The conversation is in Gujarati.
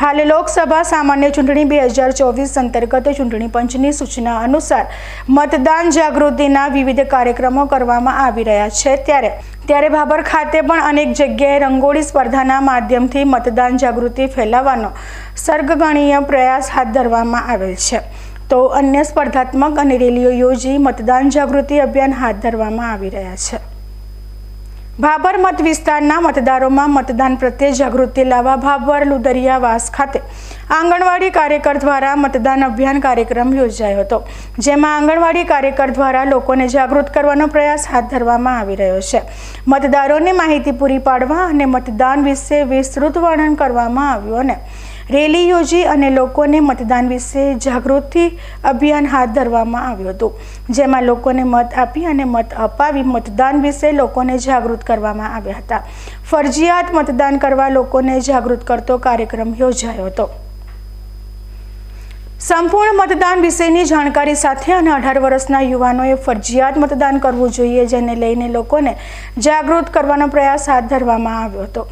હાલ લોકસભા સામાન્ય ચૂંટણી બે હજાર ચોવીસ અંતર્ગત ચૂંટણી પંચની સૂચના અનુસાર મતદાન જાગૃતિના વિવિધ કાર્યક્રમો કરવામાં આવી રહ્યા છે. ત્યારે ત્યારે ભાભર ખાતે પણ અનેક જગ્યાએ રંગોળી સ્પર્ધાના માધ્યમથી મતદાન જાગૃતિ ફેલાવવાનો સર્ગગણીય પ્રયાસ હાથ ધરવામાં આવેલ છે. તો અન્ય સ્પર્ધાત્મક અને રેલીઓ યોજી મતદાન જાગૃતિ અભિયાન હાથ ધરવામાં આવી રહ્યા છે. ભાભર મત વિસ્તારના મતદારોમાં મતદાન પ્રત્યે જાગૃતિ લાવવા ભાભર લુદરિયાવાસ ખાતે આંગણવાડી કાર્યકર દ્વારા મતદાન અભિયાન કાર્યક્રમ યોજાયો હતો, જેમાં આંગણવાડી કાર્યકર દ્વારા લોકોને જાગૃત કરવાનો પ્રયાસ હાથ ધરવામાં આવી રહ્યો છે. મતદારોને માહિતી પૂરી પાડવા અને મતદાન વિશે વિસ્તૃત વર્ણન કરવામાં આવ્યું અને રેલી યોજી અને લોકોને મતદાન વિશે જાગૃતિ અભિયાન હાથ ધરવામાં આવ્યું હતું. જેમાં લોકોને મત આપી અને મત અપાવી મતદાન વિશે લોકોને જાગૃત કરવામાં આવ્યા હતા. ફરજિયાત મતદાન કરવા લોકોને જાગૃત કરતો કાર્યક્રમ યોજાયો હતો. સંપૂર્ણ મતદાન વિશેની જાણકારી સાથે અને અઢાર વર્ષના યુવાનોએ ફરજિયાત મતદાન કરવું જોઈએ, જેને લઈને લોકોને જાગૃત કરવાનો પ્રયાસ હાથ ધરવામાં આવ્યો હતો.